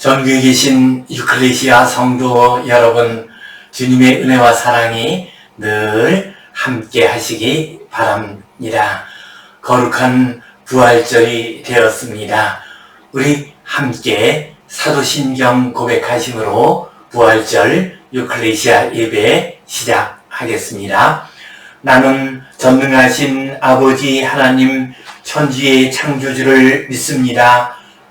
전국에 계신 유클레시아 성도 여러분, 주님의 은혜와 사랑이 늘 함께 하시기 바랍니다. 거룩한 부활절이 되었습니다. 우리 함께 사도신경 고백하심으로 부활절 유클레시아 예배 시작하겠습니다. 나는 전능하신 아버지 하나님 천지의 창조주를 믿습니다.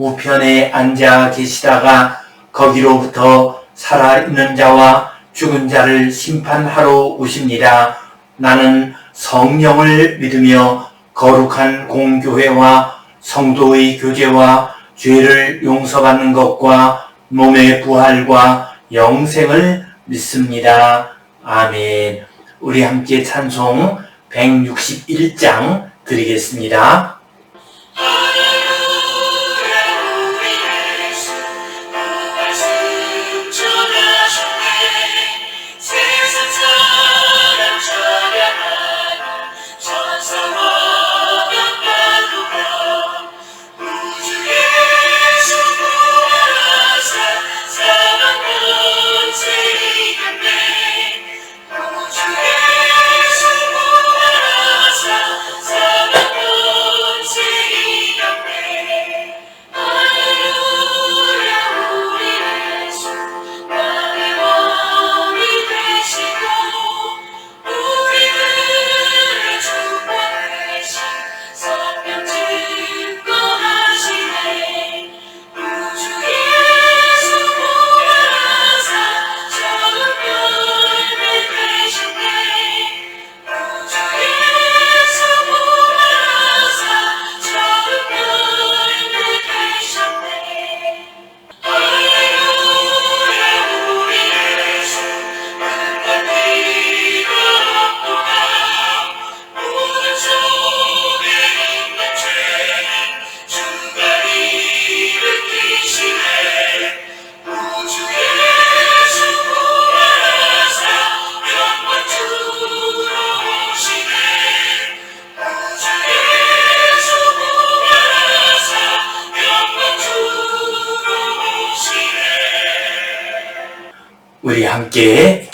우편에 앉아 계시다가 거기로부터 살아있는 자와 죽은 자를 심판하러 오십니다. 나는 성령을 믿으며 거룩한 공교회와 성도의 교제와 죄를 용서받는 것과 몸의 부활과 영생을 믿습니다. 아멘. 우리 함께 찬송 161장 드리겠습니다.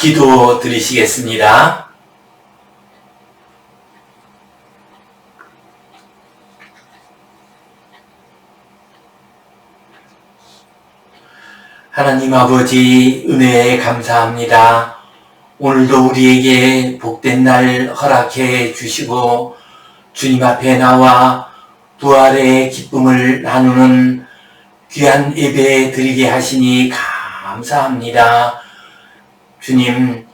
기도 드리시겠습니다. 하나님 아버지 은혜에 감사합니다. 오늘도 우리에게 복된 날 허락해 주시고 주님 앞에 나와 부활의 기쁨을 나누는 귀한 예배 드리게 하시니 감사합니다. 주님,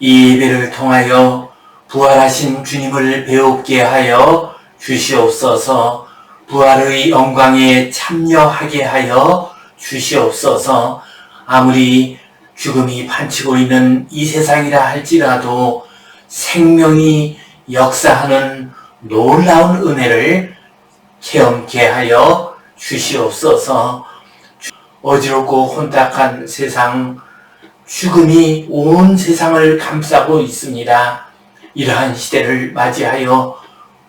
이 예배를 통하여 부활하신 주님을 배웁게 하여 주시옵소서. 부활의 영광에 참여하게 하여 주시옵소서. 아무리 죽음이 판치고 있는 이 세상이라 할지라도 생명이 역사하는 놀라운 은혜를 체험케 하여 주시옵소서. 어지럽고 혼탁한 세상 죽음이 온 세상을 감싸고 있습니다. 이러한 시대를 맞이하여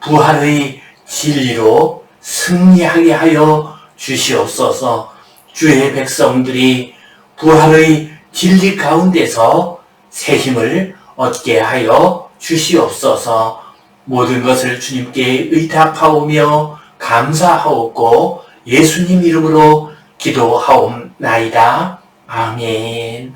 부활의 진리로 승리하게 하여 주시옵소서 주의 백성들이 부활의 진리 가운데서 새 힘을 얻게 하여 주시옵소서 모든 것을 주님께 의탁하오며 감사하옵고 예수님 이름으로 기도하옵나이다. 아멘.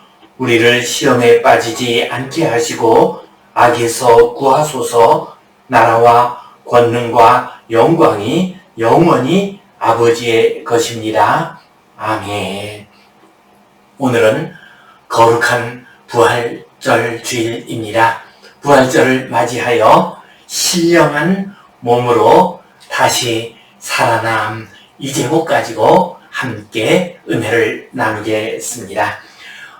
우리를 시험에 빠지지 않게 하시고 악에서 구하소서 나라와 권능과 영광이 영원히 아버지의 것입니다. 아멘. 오늘은 거룩한 부활절 주일입니다. 부활절을 맞이하여 신령한 몸으로 다시 살아남 이 제목 가지고 함께 은혜를 나누겠습니다.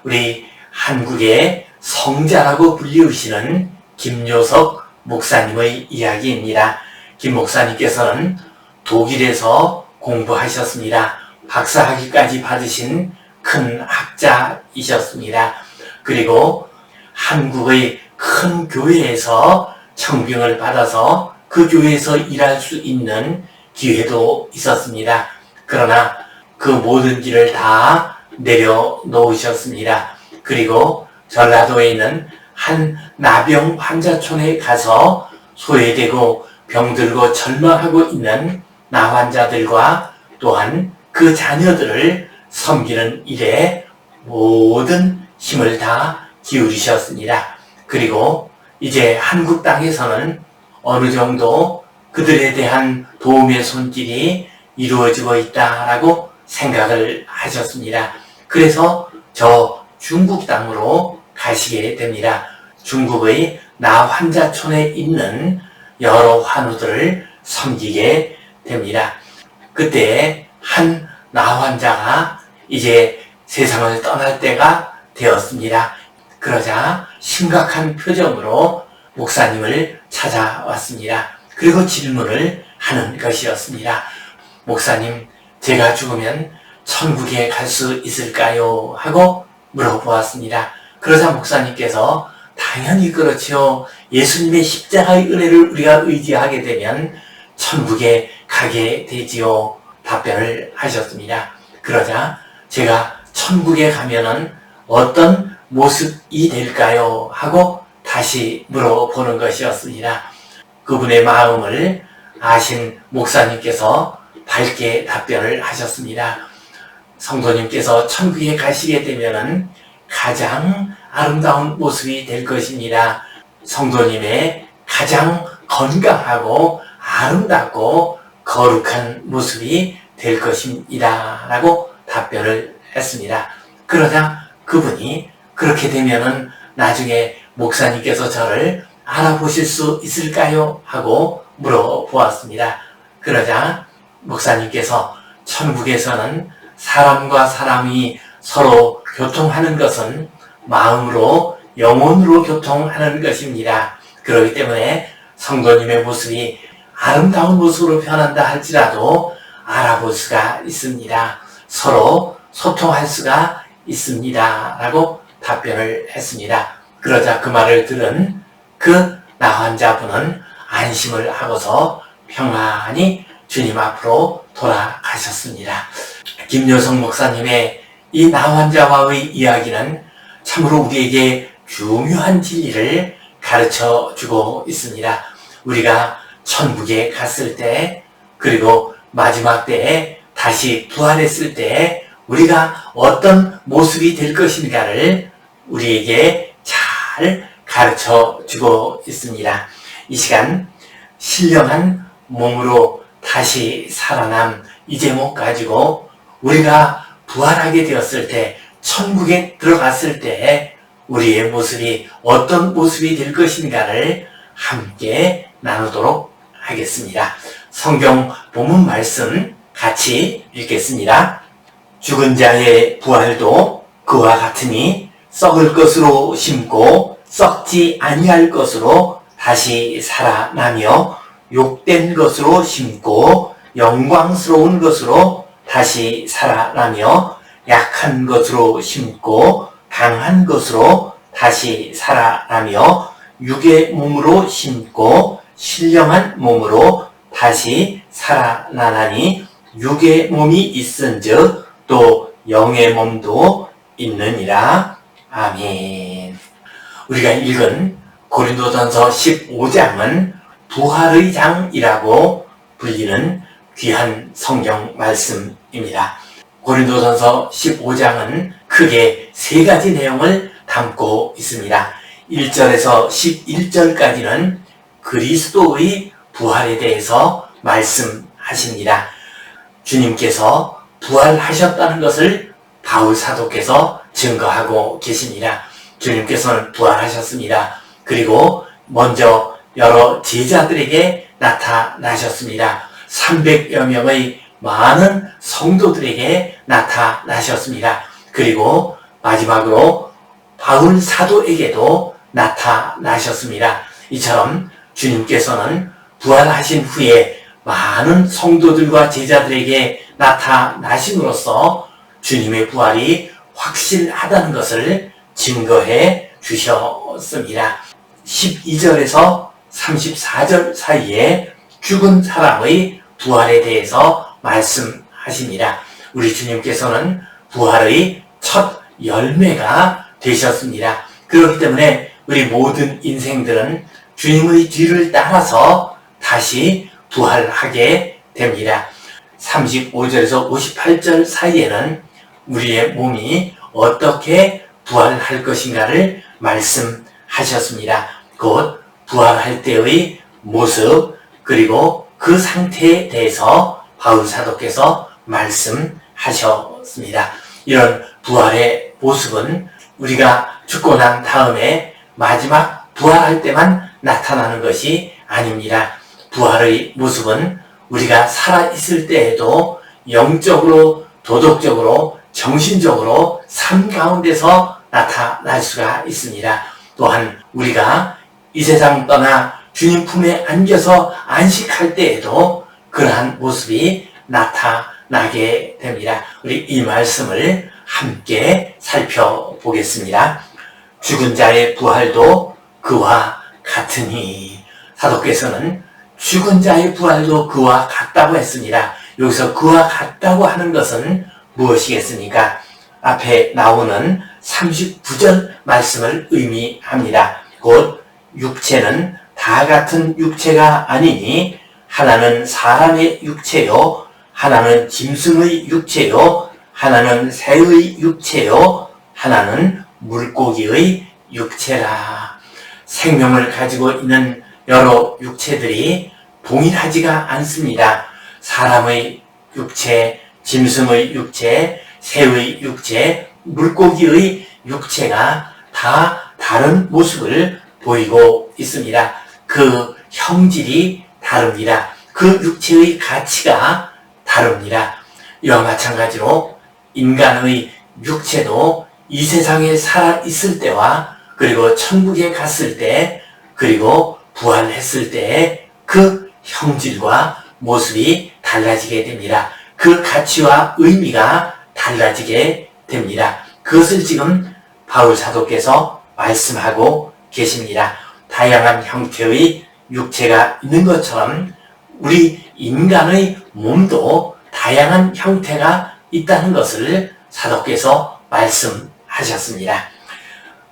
우리 한국의 성자라고 불리우시는 김요석 목사님의 이야기입니다. 김 목사님께서는 독일에서 공부하셨습니다. 박사학위까지 받으신 큰 학자이셨습니다. 그리고 한국의 큰 교회에서 청빙을 받아서 그 교회에서 일할 수 있는 기회도 있었습니다. 그러나 그 모든 길을 다 내려놓으셨습니다. 그리고 전라도에 있는 한 나병 환자촌에 가서 소외되고 병들고 절망하고 있는 나 환자들과 또한 그 자녀들을 섬기는 일에 모든 힘을 다 기울이셨습니다. 그리고 이제 한국 땅에서는 어느 정도 그들에 대한 도움의 손길이 이루어지고 있다라고 생각을 하셨습니다. 그래서 저 중국 땅으로 가시게 됩니다. 중국의 나 환자촌에 있는 여러 환우들을 섬기게 됩니다. 그때 한 나 환자가 이제 세상을 떠날 때가 되었습니다. 그러자 심각한 표정으로 목사님을 찾아왔습니다. 그리고 질문을 하는 것이었습니다. 목사님, 제가 죽으면 천국에 갈 수 있을까요? 하고 물어보았습니다. 그러자 목사님께서 당연히 그렇지요. 예수님의 십자가의 은혜를 우리가 의지하게 되면 천국에 가게 되지요. 답변을 하셨습니다. 그러자 제가 천국에 가면은 어떤 모습이 될까요? 하고 다시 물어보는 것이었습니다. 그분의 마음을 아신 목사님께서 밝게 답변을 하셨습니다. 성도님께서 천국에 가시게 되면은 가장 아름다운 모습이 될 것입니다. 성도님의 가장 건강하고 아름답고 거룩한 모습이 될 것입니다. 라고 답변을 했습니다. 그러자 그분이 그렇게 되면은 나중에 목사님께서 저를 알아보실 수 있을까요? 하고 물어보았습니다. 그러자 목사님께서 천국에서는 사람과 사람이 서로 교통하는 것은 마음으로 영혼으로 교통하는 것입니다. 그렇기 때문에 성도님의 모습이 아름다운 모습으로 변한다 할지라도 알아볼 수가 있습니다. 서로 소통할 수가 있습니다. 라고 답변을 했습니다. 그러자 그 말을 들은 그 나 환자분은 안심을 하고서 평안히 주님 앞으로 돌아가셨습니다. 김여성 목사님의 이 나 환자와의 이야기는 참으로 우리에게 중요한 진리를 가르쳐 주고 있습니다. 우리가 천국에 갔을 때, 그리고 마지막 때에 다시 부활했을 때, 우리가 어떤 모습이 될 것인가를 우리에게 잘 가르쳐 주고 있습니다. 이 시간, 신령한 몸으로 다시 살아남 이 제목 가지고 우리가 부활하게 되었을 때, 천국에 들어갔을 때, 우리의 모습이 어떤 모습이 될 것인가를 함께 나누도록 하겠습니다. 성경 본문 말씀 같이 읽겠습니다. 죽은 자의 부활도 그와 같으니 썩을 것으로 심고 썩지 아니할 것으로 다시 살아나며 욕된 것으로 심고 영광스러운 것으로 다시 살아나며 약한 것으로 심고 강한 것으로 다시 살아나며 육의 몸으로 심고 신령한 몸으로 다시 살아나나니 육의 몸이 있은즉 또 영의 몸도 있느니라. 아멘. 우리가 읽은 고린도전서 15장은 부활의 장이라고 불리는 귀한 성경 말씀입니다. 고린도전서 15장은 크게 세 가지 내용을 담고 있습니다. 1절에서 11절까지는 그리스도의 부활에 대해서 말씀하십니다. 주님께서 부활하셨다는 것을 바울 사도께서 증거하고 계십니다. 주님께서는 부활하셨습니다. 그리고 먼저 여러 제자들에게 나타나셨습니다. 300여 명의 많은 성도들에게 나타나셨습니다. 그리고 마지막으로 바울 사도에게도 나타나셨습니다. 이처럼 주님께서는 부활하신 후에 많은 성도들과 제자들에게 나타나심으로써 주님의 부활이 확실하다는 것을 증거해 주셨습니다. 12절에서 34절 사이에 죽은 사람의 부활에 대해서 말씀하십니다. 우리 주님께서는 부활의 첫 열매가 되셨습니다. 그렇기 때문에 우리 모든 인생들은 주님의 뒤를 따라서 다시 부활하게 됩니다. 35절에서 58절 사이에는 우리의 몸이 어떻게 부활할 것인가를 말씀하셨습니다. 곧 부활할 때의 모습 그리고 그 상태에 대해서 바울 사도께서 말씀하셨습니다. 이런 부활의 모습은 우리가 죽고 난 다음에 마지막 부활할 때만 나타나는 것이 아닙니다. 부활의 모습은 우리가 살아있을 때에도 영적으로, 도덕적으로, 정신적으로 삶 가운데서 나타날 수가 있습니다. 또한 우리가 이 세상 떠나 주님 품에 안겨서 안식할 때에도 그러한 모습이 나타나게 됩니다. 우리 이 말씀을 함께 살펴보겠습니다. 죽은 자의 부활도 그와 같으니 사도께서는 죽은 자의 부활도 그와 같다고 했습니다. 여기서 그와 같다고 하는 것은 무엇이겠습니까? 앞에 나오는 39절 말씀을 의미합니다. 곧 육체는 다 같은 육체가 아니니 하나는 사람의 육체요 하나는 짐승의 육체요 하나는 새의 육체요 하나는 물고기의 육체라 생명을 가지고 있는 여러 육체들이 동일하지가 않습니다. 사람의 육체, 짐승의 육체, 새의 육체, 물고기의 육체가 다 다른 모습을 보이고 있습니다. 그 형질이 다릅니다. 그 육체의 가치가 다릅니다. 이와 마찬가지로 인간의 육체도 이 세상에 살아 있을 때와 그리고 천국에 갔을 때 그리고 부활했을 때 그 형질과 모습이 달라지게 됩니다. 그 가치와 의미가 달라지게 됩니다. 그것을 지금 바울 사도께서 말씀하고 계십니다. 다양한 형태의 육체가 있는 것처럼 우리 인간의 몸도 다양한 형태가 있다는 것을 사도께서 말씀하셨습니다.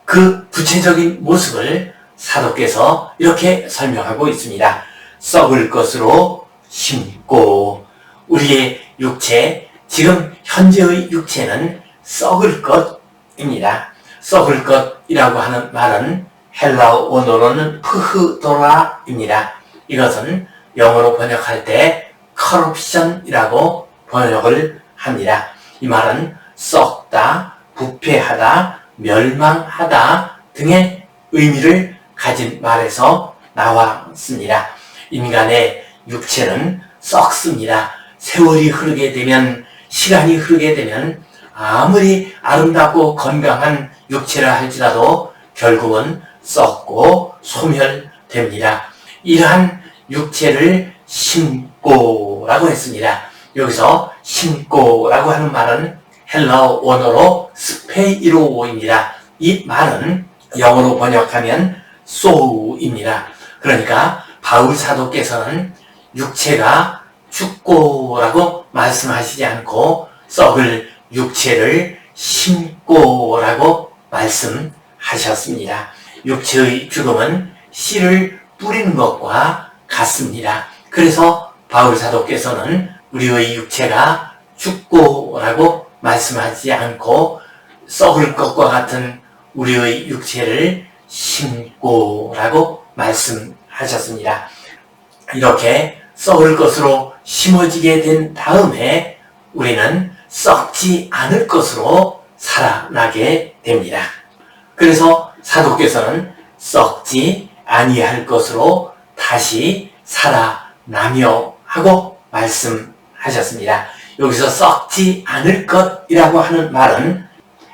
그 구체적인 모습을 사도께서 이렇게 설명하고 있습니다. 썩을 것으로 심고 우리의 육체, 지금 현재의 육체는 썩을 것입니다. 썩을 것이라고 하는 말은 헬라어 원어로는 프흐도라입니다. 이것은 영어로 번역할 때 corruption이라고 번역을 합니다. 이 말은 썩다, 부패하다, 멸망하다 등의 의미를 가진 말에서 나왔습니다. 인간의 육체는 썩습니다. 세월이 흐르게 되면, 시간이 흐르게 되면 아무리 아름답고 건강한 육체라 할지라도 결국은 썩고 소멸됩니다. 이러한 육체를 심고라고 했습니다. 여기서 심고라고 하는 말은 헬라어 원어로 스페이로입니다. 이 말은 영어로 번역하면 소우입니다. 그러니까 바울 사도께서는 육체가 죽고라고 말씀하시지 않고 썩을 육체를 심고라고 말씀하셨습니다. 육체의 죽음은 씨를 뿌리는 것과 같습니다. 그래서 바울 사도께서는 우리의 육체가 죽고라고 말씀하지 않고 썩을 것과 같은 우리의 육체를 심고라고 말씀하셨습니다. 이렇게 썩을 것으로 심어지게 된 다음에 우리는 썩지 않을 것으로 살아나게 됩니다. 그래서 사도께서는 썩지 아니할 것으로 다시 살아나며 하고 말씀하셨습니다. 여기서 썩지 않을 것이라고 하는 말은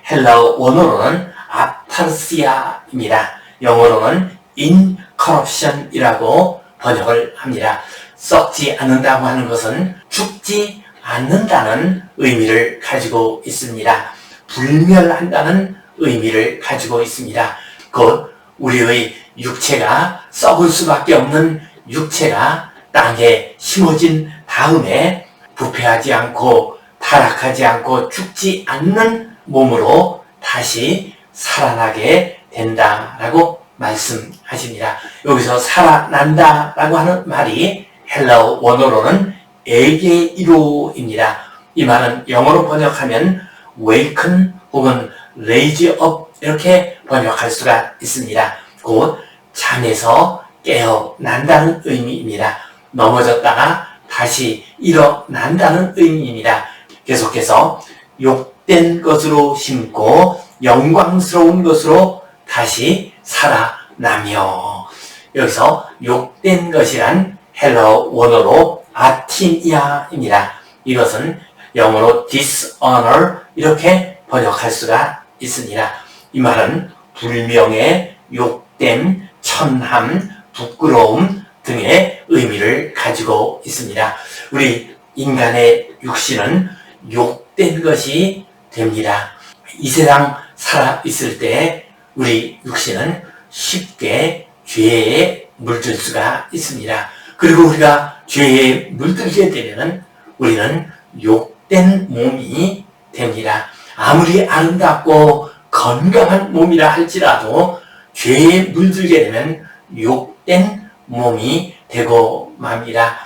헬라어 원어로는 아타르시아입니다. 영어로는 incorruption이라고 번역을 합니다. 썩지 않는다고 하는 것은 죽지 않는다는 의미를 가지고 있습니다. 불멸한다는 의미를 가지고 있습니다. 곧 우리의 육체가 썩을 수밖에 없는 육체가 땅에 심어진 다음에 부패하지 않고 타락하지 않고 죽지 않는 몸으로 다시 살아나게 된다라고 말씀하십니다. 여기서 살아난다라고 하는 말이 헬라어 원어로는 에게이로입니다. 이 말은 영어로 번역하면 waken 혹은 raise up 이렇게 번역할 수가 있습니다. 곧 잠에서 깨어난다는 의미입니다. 넘어졌다가 다시 일어난다는 의미입니다. 계속해서 욕된 것으로 심고 영광스러운 것으로 다시 살아나며 여기서 욕된 것이란 헬러 원어로 아티니아입니다. 이것은 영어로 dishonor 이렇게 번역할 수가 있습니다. 이 말은 불명예, 욕됨, 천함, 부끄러움 등의 의미를 가지고 있습니다. 우리 인간의 육신은 욕된 것이 됩니다. 이 세상 살아 있을 때 우리 육신은 쉽게 죄에 물들 수가 있습니다. 그리고 우리가 죄에 물들게 되면 우리는 욕된 몸이 됩니다. 아무리 아름답고 건강한 몸이라 할지라도 죄에 물들게 되면 욕된 몸이 되고 맙니다.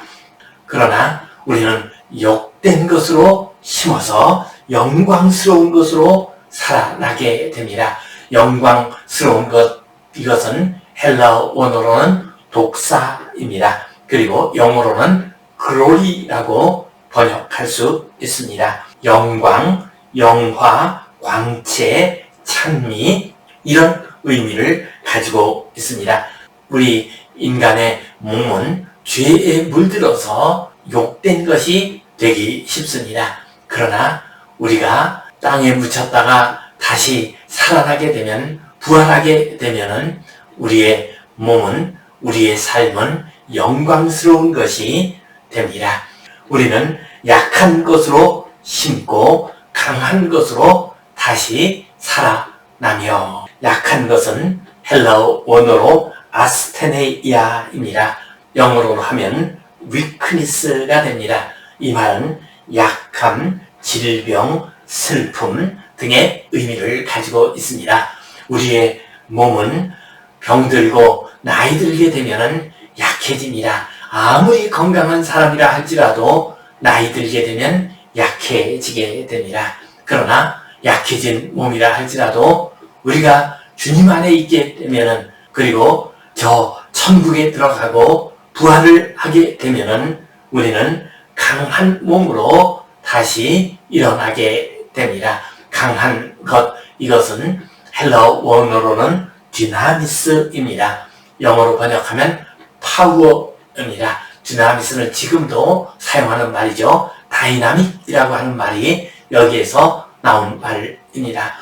그러나 우리는 욕된 것으로 심어서 영광스러운 것으로 살아나게 됩니다. 영광스러운 것, 이것은 헬라어 원어로는 독사입니다. 그리고 영어로는 glory라고 번역할 수 있습니다. 영광, 영화, 광채, 찬미 이런 의미를 가지고 있습니다. 우리 인간의 몸은 죄에 물들어서 욕된 것이 되기 쉽습니다. 그러나 우리가 땅에 묻혔다가 다시 살아나게 되면 부활하게 되면은 우리의 몸은 우리의 삶은 영광스러운 것이 됩니다. 우리는 약한 것으로 심고 강한 것으로 다시 살아나며 약한 것은 헬라어 원어로 아스테네이아입니다. 영어로 하면 weakness가 됩니다. 이 말은 약함, 질병, 슬픔 등의 의미를 가지고 있습니다. 우리의 몸은 병들고 나이 들게 되면 약해집니다. 아무리 건강한 사람이라 할지라도 나이 들게 되면 약해지게 됩니다. 그러나 약해진 몸이라 할지라도 우리가 주님 안에 있게 되면은 그리고 저 천국에 들어가고 부활을 하게 되면은 우리는 강한 몸으로 다시 일어나게 됩니다. 강한 것 이것은 헬라어 원어로는 디나미스입니다. 영어로 번역하면 파워입니다. 디나미스는 지금도 사용하는 말이죠. 다이나믹이라고 하는 말이 여기에서 나온 말입니다.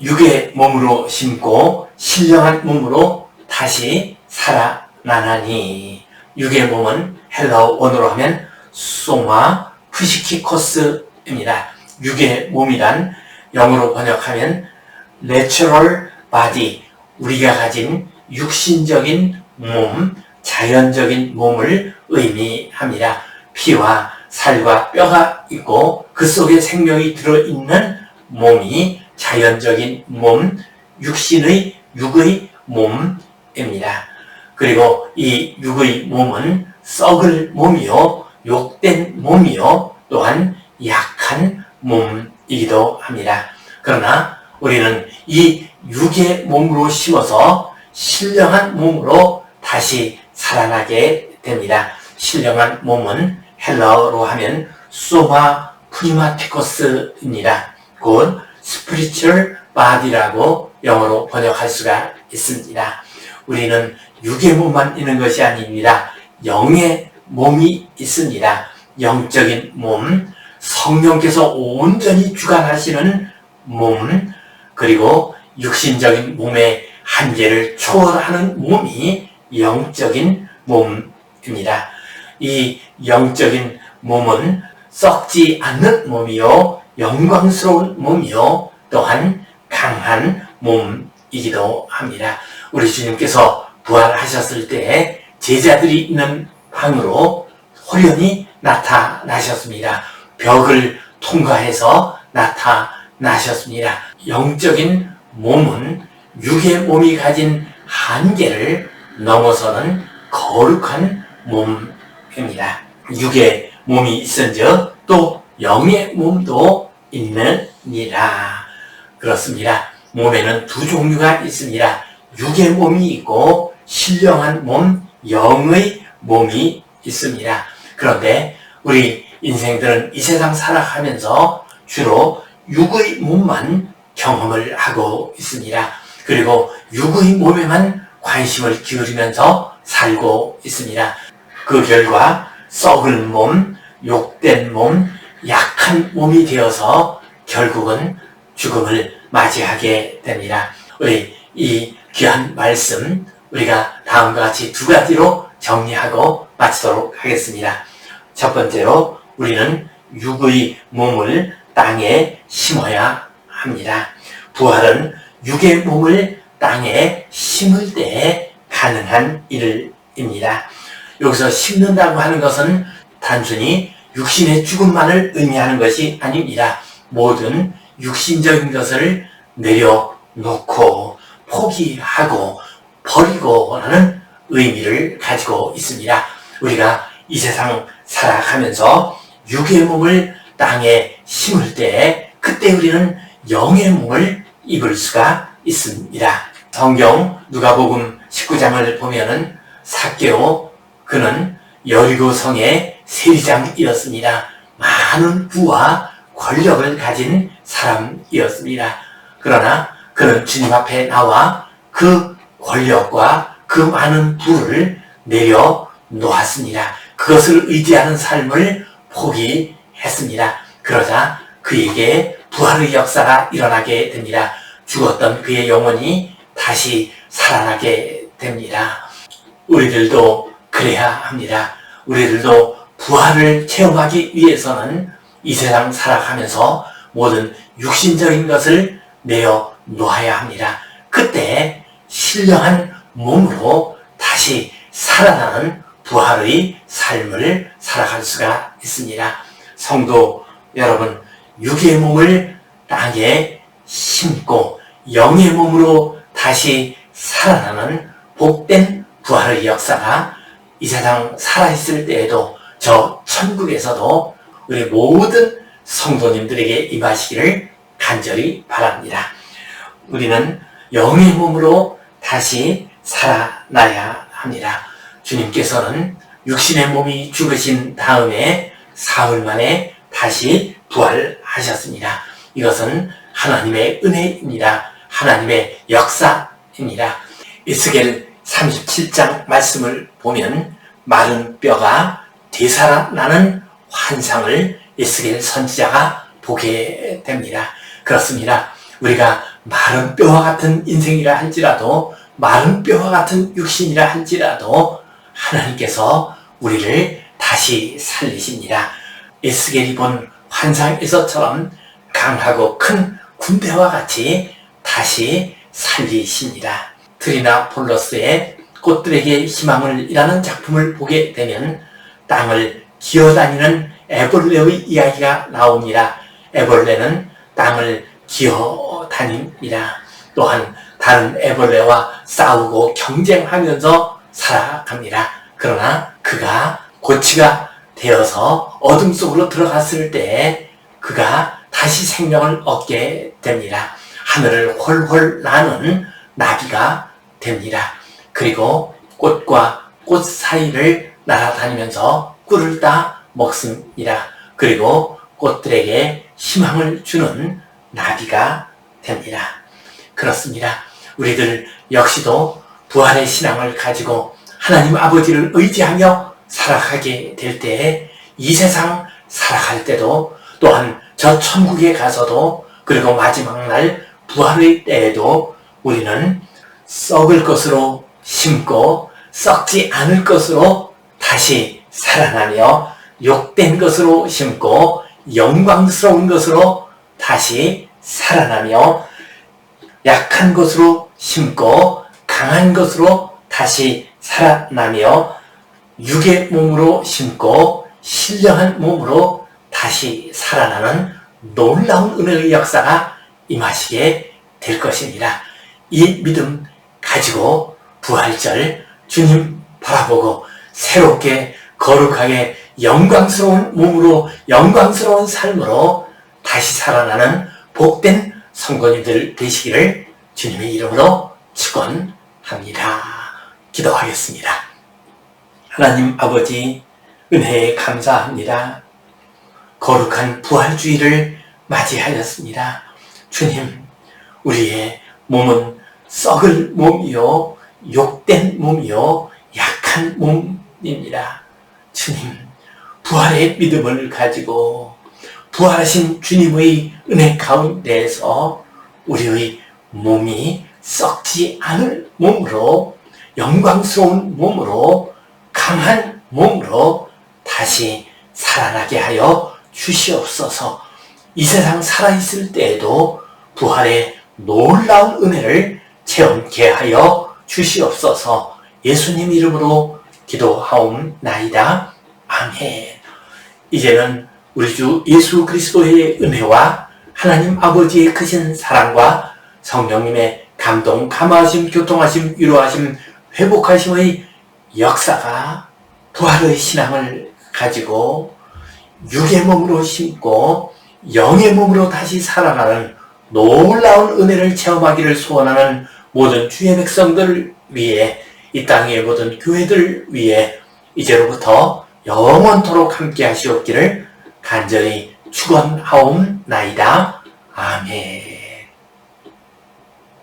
육의 몸으로 심고 신령한 몸으로 다시 살아나나니 육의 몸은 헬라어 원어로 하면 소마 푸시키코스입니다. 육의 몸이란 영어로 번역하면 natural body 우리가 가진 육신적인 몸, 자연적인 몸을 의미합니다. 피와 살과 뼈가 있고 그 속에 생명이 들어있는 몸이 자연적인 몸, 육신의 육의 몸입니다. 그리고 이 육의 몸은 썩을 몸이요, 욕된 몸이요, 또한 약한 몸이기도 합니다. 그러나 우리는 이 육의 몸으로 심어서 신령한 몸으로 다시 살아나게 됩니다. 신령한 몸은 헬라어로 하면 소마 프리마티코스입니다. 곧 spiritual body라고 영어로 번역할 수가 있습니다. 우리는 육의 몸만 있는 것이 아닙니다. 영의 몸이 있습니다. 영적인 몸, 성령께서 온전히 주관하시는 몸, 그리고 육신적인 몸의 한계를 초월하는 몸이 영적인 몸입니다. 이 영적인 몸은 썩지 않는 몸이요, 영광스러운 몸이요, 또한 강한 몸이기도 합니다. 우리 주님께서 부활하셨을 때 제자들이 있는 방으로 호련히 나타나셨습니다. 벽을 통과해서 나타나셨습니다. 영적인 몸은 육의 몸이 가진 한계를 넘어서는 거룩한 몸입니다. 육의 몸이 있은즉 또 영의 몸도 있느니라. 그렇습니다. 몸에는 두 종류가 있습니다. 육의 몸이 있고 신령한 몸, 영의 몸이 있습니다. 그런데 우리 인생들은 이 세상 살아가면서 주로 육의 몸만 경험을 하고 있습니다. 그리고 육의 몸에만 관심을 기울이면서 살고 있습니다. 그 결과 썩은 몸, 욕된 몸, 약한 몸이 되어서 결국은 죽음을 맞이하게 됩니다. 우리 이 귀한 말씀 우리가 다음과 같이 두 가지로 정리하고 마치도록 하겠습니다. 첫 번째로 우리는 육의 몸을 땅에 심어야 합니다. 부활은 육의 몸을 땅에 심을 때 가능한 일입니다. 여기서 심는다고 하는 것은 단순히 육신의 죽음만을 의미하는 것이 아닙니다. 모든 육신적인 것을 내려놓고 포기하고 버리고 라는 의미를 가지고 있습니다. 우리가 이 세상 살아가면서 육의 몸을 땅에 심을 때 그때 우리는 영의 몸을 입을 수가 있습니다. 성경 누가복음 19장을 보면은 사개오 그는 여리고 성의 세리장이었습니다. 많은 부와 권력을 가진 사람이었습니다. 그러나 그는 주님 앞에 나와 그 권력과 그 많은 부를 내려 놓았습니다. 그것을 의지하는 삶을 포기했습니다. 그러자 그에게 부활의 역사가 일어나게 됩니다. 죽었던 그의 영혼이 다시 살아나게 됩니다. 우리들도 그래야 합니다. 우리들도 부활을 체험하기 위해서는 이 세상 살아가면서 모든 육신적인 것을 내어 놓아야 합니다. 그때 신령한 몸으로 다시 살아나는 부활의 삶을 살아갈 수가 있습니다. 성도 여러분, 육의 몸을 땅에 심고 영의 몸으로 다시 살아나는 복된 부활의 역사가 이 세상 살아있을 때에도 저 천국에서도 우리 모든 성도님들에게 임하시기를 간절히 바랍니다. 우리는 영의 몸으로 다시 살아나야 합니다. 주님께서는 육신의 몸이 죽으신 다음에 사흘 만에 다시 부활하셨습니다. 이것은 하나님의 은혜입니다. 하나님의 역사입니다. 이스겔 37장 말씀을 보면 마른 뼈가 되살아나는 환상을 이스겔 선지자가 보게 됩니다. 그렇습니다. 우리가 마른 뼈와 같은 인생이라 할지라도 마른 뼈와 같은 육신이라 할지라도 하나님께서 우리를 다시 살리십니다. 에스겔이 본 환상에서처럼 강하고 큰 군대와 같이 다시 살리십니다. 트리나 폴러스의 꽃들에게 희망을 이라는 작품을 보게 되면 땅을 기어다니는 애벌레의 이야기가 나옵니다. 애벌레는 땅을 기어다닙니다. 또한 다른 애벌레와 싸우고 경쟁하면서 살아갑니다. 그러나 그가 고치가 되어서 어둠 속으로 들어갔을 때 그가 다시 생명을 얻게 됩니다. 하늘을 훨훨 나는 나비가 됩니다. 그리고 꽃과 꽃 사이를 날아다니면서 꿀을 따 먹습니다. 그리고 꽃들에게 희망을 주는 나비가 됩니다. 그렇습니다. 우리들 역시도 부활의 신앙을 가지고 하나님 아버지를 의지하며 살아가게 될 때에 이 세상 살아갈 때도 또한 저 천국에 가서도 그리고 마지막 날 부활의 때에도 우리는 썩을 것으로 심고 썩지 않을 것으로 다시 살아나며 욕된 것으로 심고 영광스러운 것으로 다시 살아나며 약한 것으로 심고 강한 것으로 다시 살아나며 육의 몸으로 심고 신령한 몸으로 다시 살아나는 놀라운 은혜의 역사가 임하시게 될 것입니다. 이 믿음 가지고 부활절 주님 바라보고 새롭게 거룩하게 영광스러운 몸으로 영광스러운 삶으로 다시 살아나는 복된 성도님들 되시기를 주님의 이름으로 축원합니다. 기도하겠습니다. 하나님 아버지 은혜에 감사합니다. 거룩한 부활주의를 맞이하였습니다. 주님, 우리의 몸은 썩을 몸이요, 욕된 몸이요, 약한 몸 입니다. 주님, 부활의 믿음을 가지고 부활하신 주님의 은혜 가운데에서 우리의 몸이 썩지 않을 몸으로 영광스러운 몸으로 강한 몸으로 다시 살아나게 하여 주시옵소서. 이 세상 살아있을 때에도 부활의 놀라운 은혜를 체험케 하여 주시옵소서. 예수님 이름으로 기도하옵나이다. 아멘. 이제는 우리 주 예수 그리스도의 은혜와 하나님 아버지의 크신 사랑과 성령님의 감동, 감화하심, 교통하심, 위로하심, 회복하심의 역사가 부활의 신앙을 가지고 육의 몸으로 심고 영의 몸으로 다시 살아나는 놀라운 은혜를 체험하기를 소원하는 모든 주의 백성들 위해 이 땅의 모든 교회들 위해 이제로부터 영원토록 함께 하시옵기를 간절히 축원하옵나이다. 아멘.